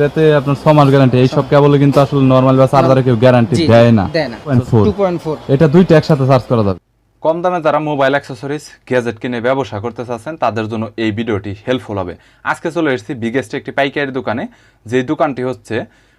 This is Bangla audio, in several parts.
এটাতে আপনার ছ মাস গ্যারান্টি এই সব কেবল কিন্তু আসলে নরমাল বা চার্জারে কেউ গ্যারান্টি দেয় না। 2.4 টু পয়েন্ট ফোর এটা দুইটা একসাথে চার্জ করা যাবে। কম দামে যারা মোবাইল অ্যাক্সেসরিজ গ্যাজেট কিনে ব্যবসা করতে চাচ্ছেন তাদের জন্য এই ভিডিওটি হেল্পফুল হবে। আজকে চলে এসেছি বিগেস্ট একটি পাইকারি দোকানে যে দোকানটি হচ্ছে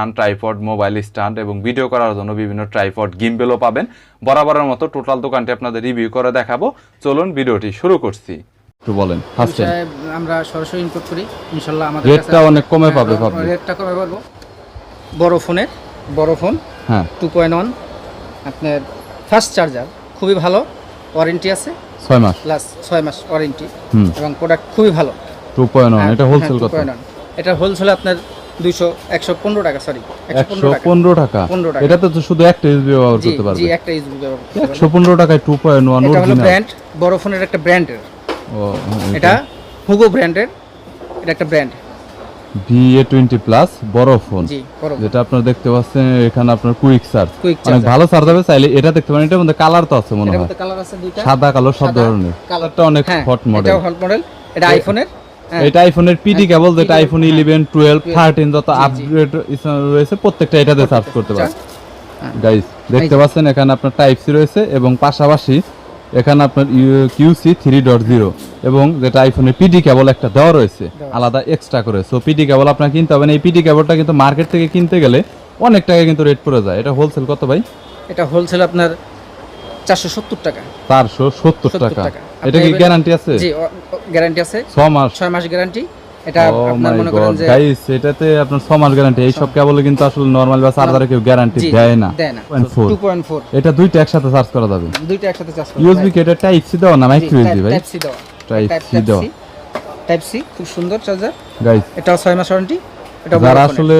stand tripod mobile stand এবং ভিডিও করার জন্য বিভিন্ন ট্রাইপড গিম্বেলও পাবেন। বরাবরের মতো টোটাল দোকানটি আপনাদের রিভিউ করে দেখাবো। চলুন ভিডিওটি শুরু করছি। একটু বলেন ফার্স্ট আমরা সরাসরি ইনপুট করি। ইনশাল্লাহ আমাদের রেটটা অনেক কমে পাবে হ্যাঁ, পাবলিক রেটটা কমে পাবো। বড় ফোনের বড় ফোন হ্যাঁ। টু পয়েন্ট ওয়ান আপনার ফাস্ট চার্জার খুবই ভালো ওয়ারেন্টি আছে। ছয় মাস। প্লাস ছয় মাস ওয়ারেন্টি এবং প্রোডাক্ট খুবই ভালো। টু পয়েন্ট হ্যাঁ, এটা হোলসেল কত এটা হোলসেল আপনার দুইশো একশো পনেরো টাকা সরি একশো পনেরো টাকা। 15 টাকা। এটাতে তো শুধু একটা ইউজ ব্যবহার জি করতে জি একটা ইউজ ব্যবহার একশো পনেরো টাকায় টু পয়েন্ট ওয়ান এটা হলো অরিজিনাল ব্র্যান্ড বড় ফোনের একটা ব্র্যান্ডের এটা? হুগো ব্র্যান্ডের এটা একটা ব্র্যান্ড টোয়েন্টি প্লাস বড় ফোন যেটা আপনারা দেখতে পাচ্ছেন এখানে আপনার কুইক চার্জ অনেক ভালো চার্জ হবে চাইলে এটা দেখতে পারেন এটার মধ্যে কালার তো আছে মনে হয়। সাদা কালো সব ধরনের। কালারটা অনেক হট মডেল হট মডেল এটা আইফোনের এটা আইফোনের পিডি কেবল যেটা আইফোন হ্যাঁ, ইলেভেন টুয়েলভ 12, থার্টিন যত জি, জি। আপগ্রেড রয়েছে প্রত্যেকটা এটাতে চার্জ করতে পারেন হ্যাঁ। গাইস দেখতে পাচ্ছেন এখানে আপনার টাইপ সি রয়েছে এবং পাশাপাশি এখানে আপনার কিউসি থ্রি ডট জিরো এবং যেটা আইফোনের পিডি কেবল একটা দেওয়া রয়েছে আলাদা এক্সট্রা করে। সো পিডি কেবল আপনার কিনতে হবে না। এই পিডি কেবলটা কিন্তু মার্কেট থেকে কিনতে গেলে অনেক টাকা কিন্তু রেট পড়ে যায়। এটা হোলসেল কত ভাই? এটা হোলসেল আপনার চারশো সত্তর টাকা। চারশো সত্তর 70 টাকা। টাকা। এটা কি গ্যারান্টি আছে? জি গ্যারান্টি আছে। ছ মাস। ছয় মাস গ্যারান্টি এটা আপনার মনে করেন যে গাইস এটাতে আপনার 6 মাস গ্যারান্টি এই সব কেবলে কিন্তু আসলে নরমাল বা চার্জারে কেউ গ্যারান্টি দেয় না। দেয় না। 0.4 টু পয়েন্ট ফোর এটা দুইটা একসাথে চার্জ করা যাবে। দুইটা একসাথে চার্জ করা ইউএসবি কে এটা টাইপ সি দাও না মাইক্রো ইউএসবি ভাই টাইপ সি দেওয়া। টাইপ সি দাও টাইপ সি খুব সুন্দর চার্জার গাইস এটাও ছয় মাস ওয়ারেন্টি যারা আসলে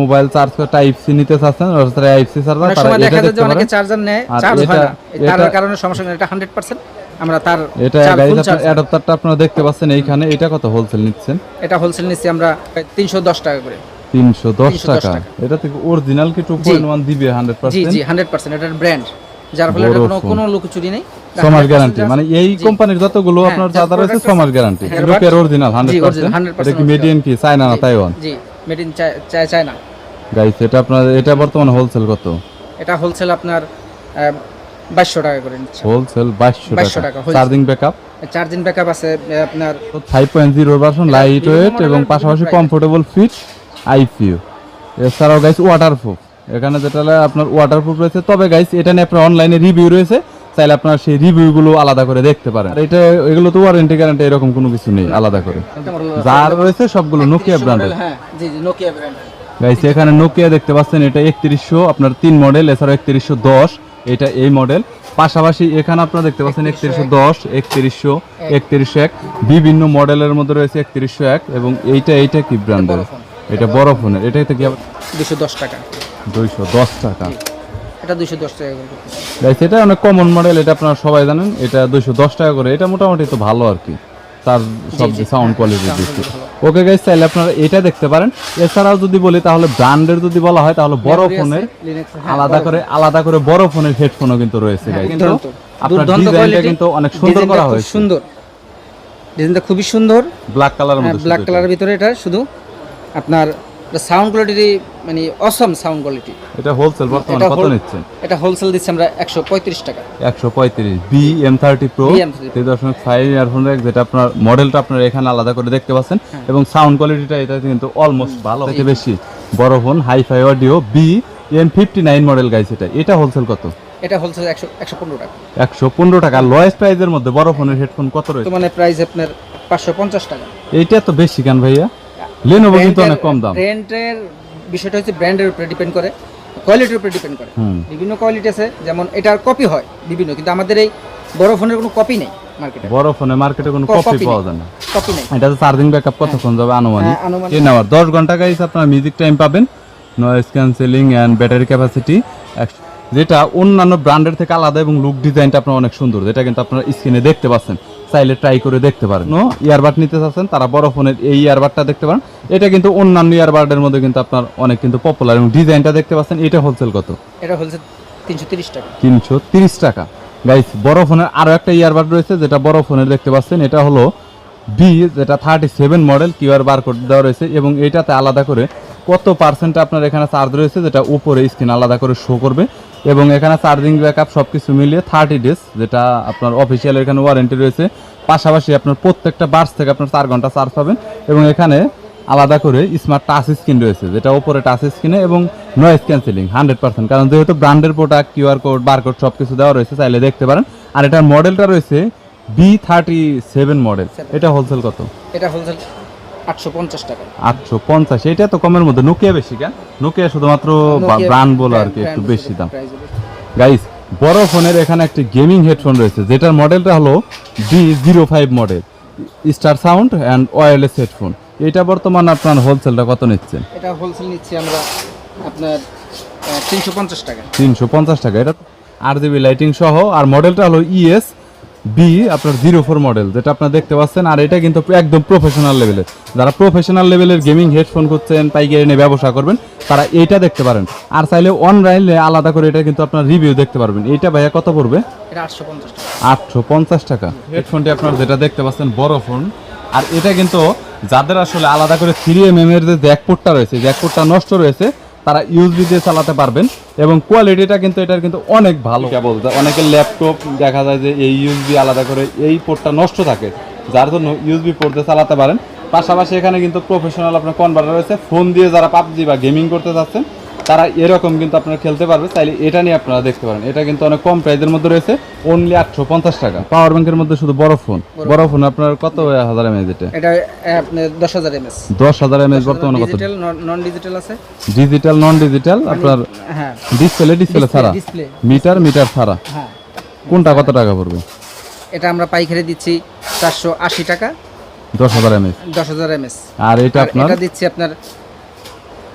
মোবাইল চার্জ করে টাইপ সি নিতে চাচ্ছেন টাইপ সি চার্জার তারা এটা দেখা যায় যে অনেকে চার্জার নেয় চার্জ হয় না। তার কারণে সমস্যা এটা হান্ড্রেড পার্সেন্ট আমরা তার এটা আপনার অ্যাডাপ্টারটা আপনারা দেখতে পাচ্ছেন এইখানে এটা কত হোলসেল নিচ্ছেন? এটা হোলসেল নিচ্ছি আমরা তিনশো দশ টাকা করে। 310 310 টাকা। এটা থেকে অরিজিনাল কি 2.1 দিবে 100% জি হান্ড্রেড পার্সেন্ট এটার ব্র্যান্ড যার ফলে এটা কোনো। কোনো লুকোচুরি নেই। ছমাস গ্যারান্টি মানে এই কোম্পানির যতগুলো হ্যাঁ, আপনার চার্জার রয়েছে product গ্যারান্টি লোকের অরিজিনাল জি, 100% এটা কি মেডিয়ান কি? চায়না না তাইওয়ান জি মেড ইন চায়না গাইস এটা আপনার এটা বর্তমানে হোলসেল কত? এটা হোলসেল আপনার বাইশশো টাকা করে নিচ্ছে। হোলসেল 2200 2200 টাকা চার্জিং ব্যাকআপ চার্জিং ব্যাকআপ আছে আপনার 5.0 ভার্সন লাইট ওয়েট এবং পাশাপাশি কমফোর্টেবল ফিট আইপিইউ এছাড়াও গাইস ওয়াটারপ্রুফ এখানে যেটা আপনার ওয়াটারপ্রুফ রয়েছে। তবে গাইস এটা নিয়ে আপনার অনলাইনে রিভিউ রয়েছে। চাইলে আপনার সেই রিভিউগুলো আলাদা করে দেখতে পারেন। আর এটা এগুলো তো ওয়ারেন্টি গ্যারান্টি এরকম কোনো কিছু নেই আলাদা করে। যার রয়েছে সবগুলো নোকিয়া ব্র্যান্ডের হ্যাঁ জি জি নোকিয়া ব্র্যান্ড গাইস এখানে নোকিয়া দেখতে পাচ্ছেন এটা একত্রিশশো আপনার তিন মডেল এছাড়া একত্রিশশো দশ। এটা এই মডেল পাশাপাশি এখানে আপনারা দেখতে পাচ্ছেন একত্রিশশো দশ একত্রিশশো একত্রিশশো এক। বিভিন্ন মডেলের মধ্যে রয়েছে একত্রিশশো এক এবং এইটা এইটা কি ব্র্যান্ডের এটা বড় ফোনের এটা কি দুশো দশ টাকা। দুইশো দশ টাকা। এটা দুশো দশ টাকা করে। এটা অনেক কমন মডেল এটা আপনারা সবাই জানেন। এটা দুইশো দশ টাকা করে। এটা মোটামুটি তো ভালো আর কি। তার সব সাউন্ড কোয়ালিটি দিচ্ছে। ওকে গাইস চাইলে আপনারা এটা দেখতে পারেন। এছাড়াও যদি বলি তাহলে ব্র্যান্ডের যদি বলা হয় তাহলে বড় ফোনের হ্যাঁ, আলাদা করে আলাদা করে বড় ফোনের হেডফোনও কিন্তু রয়েছে গাইস কিন্তু আপনার ডিজাইনটা কিন্তু অনেক সুন্দর করা হয়েছে। সুন্দর। ডিজাইনটা খুবই সুন্দর। ব্ল্যাক কালারের মধ্যে ব্ল্যাক কালারের ভিতরে এটা শুধু আপনার সাউন্ড কোয়ালিটি মানে অসম সাউন্ড কোয়ালিটি এটা। এটা হোলসেল বর্তমানে কত নিচ্ছেন এটা হোলসেল দিচ্ছি আমরা একশো পঁয়ত্রিশ টাকা। একশো পঁয়ত্রিশ। B M thirty pro BM30 তিন দশমিক ফাইভ ইয়ারফোন যেটা আপনার মডেলটা আপনার এখানে আলাদা করে দেখতে পাচ্ছেন। হ্যাঁ। এবং সাউন্ড কোয়ালিটিটা এটা কিন্তু অলমোস্ট ভালো। থেকে বেশি। বড় phone hi fi audio B M fifty nine model guys এটা। এটা হোলসেল কত? এটা হোলসেল একশো একশো পনেরো টাকা। একশো পনেরো টাকা। লয়েস্ট প্রাইসের মধ্যে বড় ফোনের হেডফোন কত রয়েছে? মানে প্রাইস আপনার পাঁচশো পঞ্চাশ টাকা। এইটা তো বেশি কেন ভাইয়া? লেনোভো কিন্তু অনেক কম দাম। ব্র্যান্ডের বিষয়টা হচ্ছে ব্র্যান্ডের উপরে ডিপেন্ড করে কোয়ালিটির উপরে ডিপেন্ড করে। বিভিন্ন কোয়ালিটি আছে যেমন এটার কপি হয় বিভিন্ন কিন্তু আমাদের এই বড় ফোনের কোনো কপি নেই মার্কেটে বড় ফোনে মার্কেটে কোনো কপি পাওয়া যায় না। কপি নেই। এটা চার্জিং ব্যাকআপ কতক্ষণ যাবে আনুমানিক? হ্যাঁ, আনুমানিক। তিন ঘণ্টা গাইস আপনার মিউজিক টাইম পাবেন। Noise cancelling and battery capacity যেটা অন্যান্য ব্র্যান্ডের থেকে আলাদা এবং লুক ডিজাইনটা আপনার অনেক সুন্দর। যেটা কিন্তু আপনার স্ক্রিনে দেখতে পাচ্ছেন। চাইলে ট্রাই করে দেখতে পারেন। নো ইয়ারবাড নিতে চাচ্ছেন তারা বড় ফোনের এই ইয়ারবাডটা দেখতে পারেন। এটা কিন্তু অন্যান্য ইয়ারবাডের মধ্যে কিন্তু আপনার অনেক কিন্তু পপুলার এবং ডিজাইনটা দেখতে পাচ্ছেন এটা হোলসেল কত? এটা হচ্ছে তিনশো তিরিশ টাকা। তিনশো তিরিশ টাকা। গাইস বড় ফোনের আরও একটা ইয়ারবাড রয়েছে যেটা বড় ফোনের দেখতে পাচ্ছেন এটা হলো বি যেটা thirty seven model QR barcode দেওয়া রয়েছে এবং এটাতে আলাদা করে কত পার্সেন্ট আপনার এখানে চার্জ রয়েছে যেটা উপরে স্ক্রিন আলাদা করে শো করবে। এবং এখানে চার্জিং ব্যাকআপ সব কিছু মিলিয়ে থার্টি ডেজ যেটা আপনার অফিসিয়াল এখানে ওয়ারেন্টি রয়েছে। পাশাপাশি আপনার প্রত্যেকটা বার্স থেকে আপনার চার ঘণ্টা চার্জ পাবেন এবং এখানে আলাদা করে স্মার্ট টাচ স্ক্রিন রয়েছে, যেটা ওপরে টাচ স্ক্রিনে এবং নয়েস ক্যান্সেলিং হান্ড্রেড পার্সেন্ট কারণ যেহেতু ব্র্যান্ডের প্রোডাক্ট কিউআর কোড বারকোড সব কিছু দেওয়া রয়েছে, চাইলে দেখতে পারেন। আর এটার মডেলটা রয়েছে বি থার্টি সেভেন মডেল এটা হোলসেল কত? এটা হোলসেল আটশো পঞ্চাশ টাকা। আটশো পঞ্চাশ এটা তো কমের মধ্যে। নোকিয়া বেশি কেন? নোকিয়া শুধুমাত্র ব্র্যান্ড বলে আর কি একটু বেশি দাম। গাইস বড় ফোনের এখানে একটি গেমিং হেডফোন রয়েছে যেটার মডেলটা হলো B zero five model star sound and wireless headphone এটা বর্তমান আপনার হোলসেলটা কত নিচ্ছেন? এটা হোলসেল নিচ্ছি আমরা আপনার তিনশো পঞ্চাশ টাকা। তিনশো পঞ্চাশ টাকা। এটা আর জিবি লাইটিং সহ আর মডেলটা হলো E ইএস বি আপনার জিরো ফোর মডেল যেটা আপনার দেখতে পাচ্ছেন আর এটা কিন্তু একদম প্রফেশনাল লেভেলের যারা প্রফেশনাল লেভেলের গেমিং হেডফোন করছেন পাইকারি নিয়ে ব্যবসা করবেন তারা এইটা দেখতে পারেন। আর চাইলে অনলাইনে আলাদা করে এটা কিন্তু আপনার রিভিউ দেখতে পারবেন। এইটা ভাইয়া কত পড়বে? আটশো পঞ্চাশ টাকা। হেডফোনটি আপনার যেটা দেখতে পাচ্ছেন বড় ফোন আর এটা কিন্তু যাদের আসলে আলাদা করে থ্রি এম এর যে জ্যাকপোর্টটা রয়েছে জ্যাকপোর্টটা নষ্ট রয়েছে তারা ইউজবি দিয়ে চালাতে পারবেন এবং কোয়ালিটিটা কিন্তু এটার কিন্তু অনেক ভালো। কেবল অনেকের ল্যাপটপ দেখা যায় যে এই ইউজবি আলাদা করে এই পোর্টটা নষ্ট থাকে, যার জন্য ইউজবি পোর্টে চালাতে পারেন। পাশাপাশি এখানে কিন্তু প্রফেশনাল আপনার কনভার্টার রয়েছে ফোন দিয়ে যারা পাবজি বা গেমিং করতে চাচ্ছেন তারা এরকম কিন্তু আপনারা খেলতে পারবে চাইলে এটা নিয়ে আপনারা দেখতে পারেন। এটা কিন্তু অনেক কম প্রাইসের মধ্যে রয়েছে অনলি আটশো পঞ্চাশ টাকা। পাওয়ার ব্যাংকের মধ্যে শুধু বড় ফোন বড় ফোন আপনার কত হাজার এমএজ এটা এটা আপনার দশ হাজার এমএস দশ হাজার এমএজ বর্তমানে কত? ডিজিটাল নন ডিজিটাল আছে। ডিজিটাল নন ডিজিটাল আপনার হ্যাঁ। ডিসপ্লে ডিসপ্লে ছাড়া? মিটার মিটার ছাড়া? হ্যাঁ। কোনটা কত টাকা পড়বে? এটা আমরা পাইকারি দিচ্ছি চারশো আশি টাকা। দশ হাজার এমএজ দশ হাজার এমএস আর এটা আপনার? এটা দিচ্ছি আপনার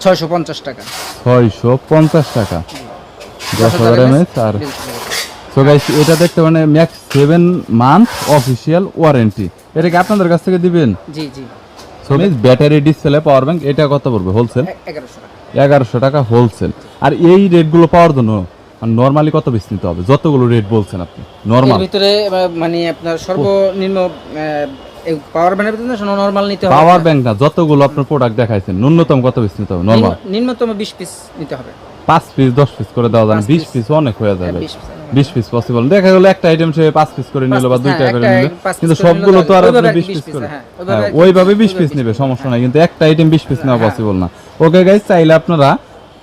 ছয়শো পঞ্চাশ টাকা। ছয়শো পঞ্চাশ টাকা। দশ হাজার এমএজ আর সো গাইস এটা দেখতে মানে max seven month official warranty এটা কি আপনাদের কাছ থেকে দিবেন? জি জি। So battery display power bank এটা কত পড়বে? হোলসেল এগারোশো টাকা। হোলসেল আর এই রেটগুলো পাওয়ার জন্য নর্মালি কত বেশি নিতে হবে? যতগুলো রেট বলছেন আপনি নর্মাল ভিতরে মানে আপনার সর্বনিম্ন পাওয়ার ভিতরে নর্মাল নিতে হবে। পাওয়ার ব্যাংক না যতগুলো আপনার প্রোডাক্ট দেখাইছেন ন্যূনতম কত পিস নিতে হবে? নর্মাল নিম্ন- নিম্নতম বিশ পিস নিতে হবে। পাঁচ পিস দশ পিস করে দেওয়া যায় পাঁচ বিশ piece। পিস অনেক হয়ে যাবে। বিশ পিস পসিবল দেখা গেলো একটা আইটেম সে পাঁচ পিস করে নিল বা দুইটা হ্যাঁ, করে নিল। কিন্তু সবগুলো তো আর আপনি বিশ 20 পিস করে। হ্যাঁ, হ্যাঁ, ওইভাবে আর কি ওইভাবে 20 পিস নেবে সমস্যা হ্যাঁ। নাই। কিন্তু একটা আইটেম বিশ পিস নেওয়া পসিবল না। ওকে গাইজ চাইলে আপনারা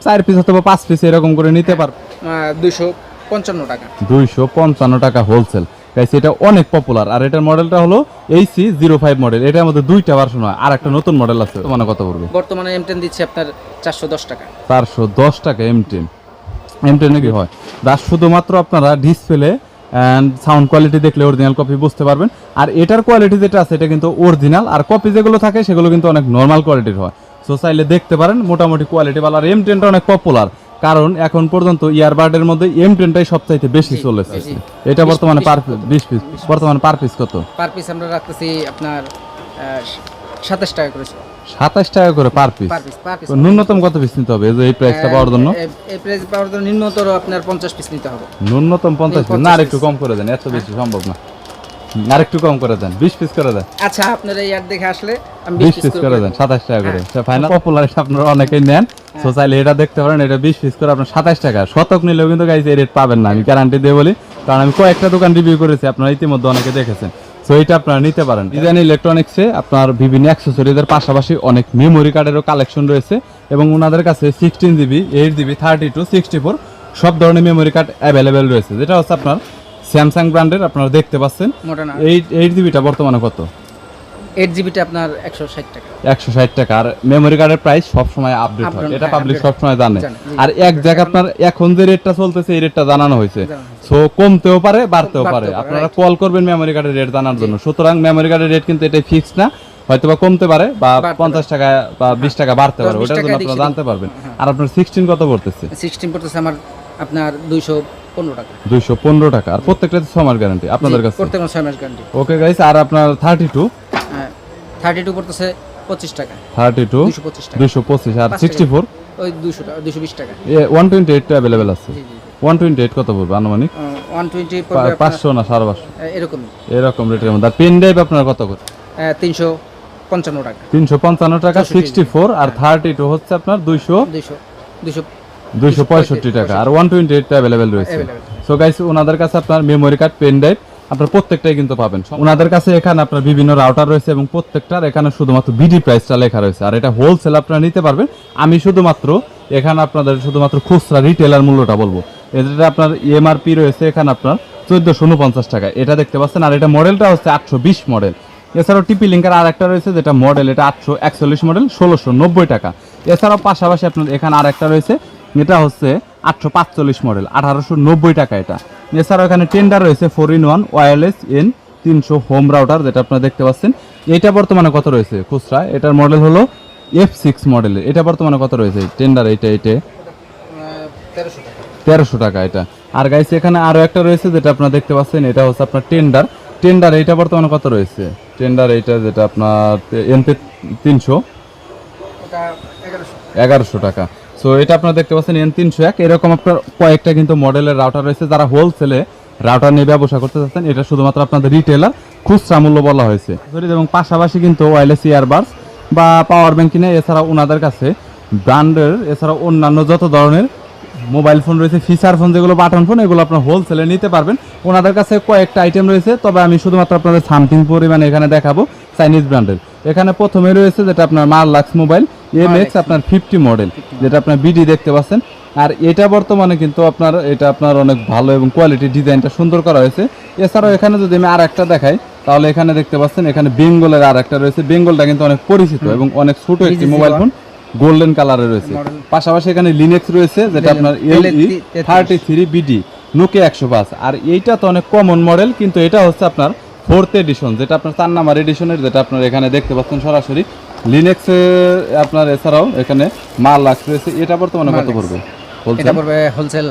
চার পিস অথবা পাঁচ পিস এরকম করে নিতে পারবেন দুইশো পঞ্চান্ন টাকা। দুইশো পঞ্চান্ন টাকা হোলসেল গাইস এটা অনেক পপুলার আর এটার মডেলটা হলো এইসি জিরো ফাইভ মডেল এটার মধ্যে দুইটা ভার্সন হয় আর একটা নতুন মডেল আছে। মানে কত পড়বে? বর্তমানে এম টেন দিচ্ছে আপনার চারশো দশ টাকা। চারশো দশ টাকা এম টেন এম টেনে কি হয়? যার শুধুমাত্র আপনারা ডিসপ্লে অ্যান্ড সাউন্ড কোয়ালিটি দেখলে অরিজিনাল কপি বুঝতে পারবেন। আর এটার কোয়ালিটি যেটা আছে এটা কিন্তু অরিজিনাল আর কপি যেগুলো থাকে সেগুলো কিন্তু অনেক নর্মাল কোয়ালিটির হয়। সো চাইলে দেখতে পারেন মোটামুটি কোয়ালিটি ভালো আর এম টেনটা অনেক পপুলার কারণ এখন পর্যন্ত ইয়ারবাডের মধ্যে এম টেনটাই সবচাইতে বেশি চলেছে। এটা বর্তমানে পার বিশ পিস। বর্তমানে পার পিস কত? পার পিস আমরা রাখতেছি আপনার সাতাশ টাকা করেছি সাতাশ টাকা করে পার পিস? পার ন্যূনতম কত পিস নিতে হবে? এই প্রাইসটা পাওয়ার জন্য? এই প্রাইস পাওয়ার জন্য নিম্নতর আপনার পঞ্চাশ পিস নিতে হবে। ন্যূনতম পঞ্চাশ পিস। না আর একটু কম করে দেন এত বেশি সম্ভব না। আর একটু কম করে দেন বিশ পিস করে দেন। আচ্ছা আপনারা অ্যাড দেখে আসলে আমি বিশ পিস করে দেন সাতাশ টাকা করে। ফাইনাল পপুলার আপনারা অনেকেই নেন। তো চাইলে এটা দেখতে পারেন এটা বিশ পিস করে আপনার সাতাশ টাকা। শতক নিলেও কিন্তু গাইজ এই রেট পাবেন না আমি গ্যারান্টি দিয়ে বলি। কারণ আমি কয়েকটা দোকান রিভিউ করেছি আপনারা ইতিমধ্যে অনেকে দেখেছেন। তো এটা আপনারা নিতে পারেন। ডিজাইন ইলেকট্রনিক্সে আপনার বিভিন্ন অ্যাক্সেসরিজের পাশাপাশি অনেক মেমোরি কার্ডেরও কালেকশন রয়েছে। এবং ওনাদের কাছে sixteen GB eight GB thirty two sixty four সব ধরনের মেমোরি কার্ড অ্যাভেলেবেল রয়েছে। যেটা হচ্ছে আপনার স্যামসাং ব্র্যান্ডের আপনারা দেখতে পাচ্ছেন। এইট এইট জিবিটা বর্তমানে কত? এইট জিবিটা আপনার একশো ষাট টাকা। একশো ষাট টাকা। আর মেমোরি কার্ডের প্রাইস সবসময় আপডেট হয়। এটা হ্যাঁ, পাবলিক update সবসময় জানে। আর এক জায়গায় আপনার এখন যে রেটটা চলতেছে এই রেটটা জানানো হয়েছে। সো কমতেও পারে বাড়তেও পারে। আপনারা কল করবেন মেমোরি কার্ডের রেট জানার জন্য। সুতরাং মেমোরি কার্ডের রেট কিন্তু এটা ফিক্সড না। হয়তো বা কমতে পারে বা পঞ্চাশ টাকা বা বিশ টাকা বাড়তে পারে। ওটার জন্য আপনারা জানতে পারবেন। হ্যাঁ। আর আপনার সিক্সটিন কত পড়তেছে? সিক্সটিন পড়তেছে আমার আপনার দুইশো পনেরো টাকা। দুইশো পনেরো টাকা। আর মাস গ্যারান্টি আপনাদের কাছে? প্রত্যেক ছয় মাস গ্যারান্টি ওকে গাইস আর আপনার থার্টি টু থার্টি টু পড়তেছে পঁচিশ টাকা। থার্টি টু দুশো পঁচিশ। আর সিক্সটি ফোর ওই দুশো টাকা দুশো বিশ টাকা। ওয়ান টোয়েন্টি অ্যাভেলেবেল আছে। ওয়ান টোয়েন্টি এইট কত পড়বে আনুমানিক? ওয়ান টোয়েন্টি পাঁচশো না সাড়ে পাঁচশো? আহ, এরকম রেটের মধ্যে। আর পেন ড্রাইভ আপনার কত করে? তিনশো পঞ্চান্ন টাকা। তিনশো পঞ্চান্ন টাকা সিক্সটি ফোর আর থার্টি টু হচ্ছে আপনার দুইশো দুইশো দুইশো দুইশো পঁয়ষট্টি টাকা আর ওয়ান টোয়েন্টি এইট অ্যাভেলেবেল রয়েছে। সো গাইস ওনাদের কাছে আপনার মেমোরি কার্ড পেন ড্রাইভ আপনার প্রত্যেকটাই কিন্তু পাবেন। ওনাদের কাছে এখানে আপনার বিভিন্ন রাউটার রয়েছে এবং প্রত্যেকটার এখানে শুধুমাত্র বিডি প্রাইসটা লেখা রয়েছে। আর এটা হোলসেল আপনারা নিতে পারবেন। আমি শুধুমাত্র এখানে আপনাদের শুধুমাত্র খুচরা রিটেলার মূল্যটা বলব। এটা আপনার এমআরপি রয়েছে এখানে আপনার চোদ্দশো উনপঞ্চাশ টাকা। এটা দেখতে পাচ্ছেন। আর এটা মডেলটা হচ্ছে আটশো বিশ মডেল এছাড়াও টিপি লিঙ্কের আর একটা রয়েছে যেটা মডেল এটা আটশো একচল্লিশ মডেল ষোলোশো নব্বই টাকা। এছাড়াও পাশাপাশি আপনার এখানে আর একটা রয়েছে এটা হচ্ছে আটশো পাঁচচল্লিশ মডেল আঠারোশো নব্বই টাকা এটা। এছাড়াও এখানে টেন্ডার রয়েছে four in one wireless N তিনশো হোম রাউটার যেটা আপনারা দেখতে পাচ্ছেন। এটা বর্তমানে কত রয়েছে খুচরা? এটার মডেল হলো এফ সিক্স মডেলের এটা বর্তমানে কত রয়েছে? টেন্ডার এটা এটা তেরোশো টাকা এটা। আর গাইস এখানে আরও একটা রয়েছে যেটা আপনারা দেখতে পাচ্ছেন এটা হচ্ছে আপনার টেন্ডার টেন্ডার এইটা বর্তমানে কত রয়েছে? টেন্ডার এইটা যেটা আপনার এনপি তিনশো। এগারোশো টাকা। সো এটা আপনারা দেখতে পাচ্ছেন এন তিনশো এক। এরকম আপনার কয়েকটা কিন্তু মডেলের রাউটার রয়েছে। যারা হোলসেলে রাউটার নিয়ে ব্যবসা করতে চাচ্ছেন, এটা শুধুমাত্র আপনাদের রিটেলার খুচরা মূল্য বলা হয়েছে। এবং পাশাপাশি কিন্তু ওয়ারলেস ইয়ারবাডস বা পাওয়ার ব্যাংক কিনে এছাড়া ওনাদের কাছে ব্র্যান্ডের এছাড়া অন্যান্য যত ধরনের মোবাইল ফোন রয়েছে ফিচার ফোন যেগুলো বাটন ফোন এগুলো আপনার হোলসেলে নিতে পারবেন। ওনাদের কাছে কয়েকটা আইটেম রয়েছে, তবে আমি শুধুমাত্র আপনাদের সামথিং পরিমাণে এখানে দেখাবো চাইনিজ ব্র্যান্ডের এখানে প্রথমে রয়েছে যেটা আপনার মার লাক্স মোবাইল এম এক্স আপনার ফিফটি মডেল যেটা আপনার বিডি দেখতে পাচ্ছেন। আর এটা বর্তমানে কিন্তু আপনার এটা আপনার অনেক ভালো এবং কোয়ালিটি ডিজাইনটা সুন্দর করা হয়েছে। এছাড়াও এখানে যদি আমি আর একটা দেখাই তাহলে এখানে দেখতে পাচ্ছেন এখানে বেঙ্গলের আর একটা রয়েছে। বেঙ্গলটা কিন্তু অনেক পরিচিত এবং অনেক ছোট একটি মোবাইল ফোন গোল্ডেন কালারে রয়েছে। পাশাপাশি এখানে লিনেক্স রয়েছে যেটা আপনার এলই থার্টি থ্রি বিডি নোকে একশো পাঁচ। আর এইটা তো অনেক কমন মডেল কিন্তু এটা হচ্ছে আপনার ফোর্থ এডিশন যেটা আপনার চার নাম্বার এডিশনের যেটা আপনার এখানে দেখতে পাচ্ছেন সরাসরি। লিনেক্স আপনার এছাড়াও এখানে মাল রয়েছে এটা বর্তমানে কত পড়বে? এটা পড়বে হোলসেল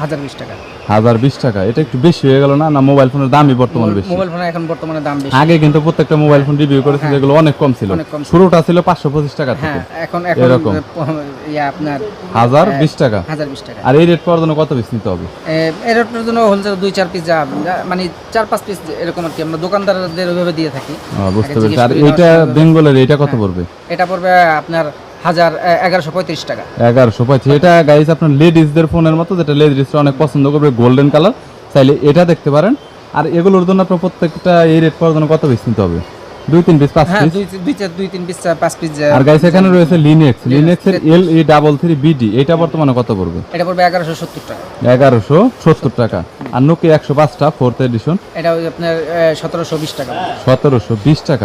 হাজার বিশ টাকা। হাজার বিশ টাকা। এটা একটু বেশি হয়ে গেল না? না মোবাইল ফোনের দামই বর্তমানে বেশি? মোবাইল ফোনের এখন বর্তমানে দাম বেশি। আগে কিন্তু প্রত্যেকটা মোবাইল ফোন রিভিউ করেছে। যেগুলো অনেক কম ছিল। শুরুটা ছিল পাঁচশো পঁচিশ টাকা থেকে। হ্যাঁ এখন এখন এরকম। ইয়া আপনার হাজার বিশ টাকা? হাজার বিশ টাকা। আর এই রেট পাওয়ার জন্য কত পিস নিতে হবে? এরটার জন্য হোলসেল দুই চার পিস যা যা- মানে চার পাঁচ পিস এরকম আর কি। আমরা দোকানদারদের ওইভাবে দিয়ে থাকি। বুঝতে পেরেছি। আর এইটা বেঙ্গলের কত হ্যাঁ। পড়বে? এটা পড়বে আপনার হাজার এগারোশো পঁয়ত্রিশ টাকা। এগারোশো পঁয়ত্রিশ। এটা গাইজ আপনার লেডিসদের ফোনের মতো যেটা লেডিসরা অনেক পছন্দ করবে গোল্ডেন কালার চাইলে এটা দেখতে পারেন। আর এগুলোর জন্য আপনার প্রত্যেকটা এই রেট পাওয়ার জন্য কত পিস নিতে হবে? দুই তিন পিস পাঁচ হ্যাঁ পিস দুই দুই চার দুই তিন পিস পাঁচ পিস আর গাইস এখানে রয়েছে Linnex লিনেক্সের L E double three BD এটা বর্তমানে কত পড়বে? এটা পড়বে এগারোশো সত্তর টাকা। এগারোশো সত্তর টাকা। আর নোকিয়া একশো পাঁচটা ফোর্থ এডিশন এটা আপনার সতেরোশো বিশ টাকা। সতেরোশো বিশ টাকা।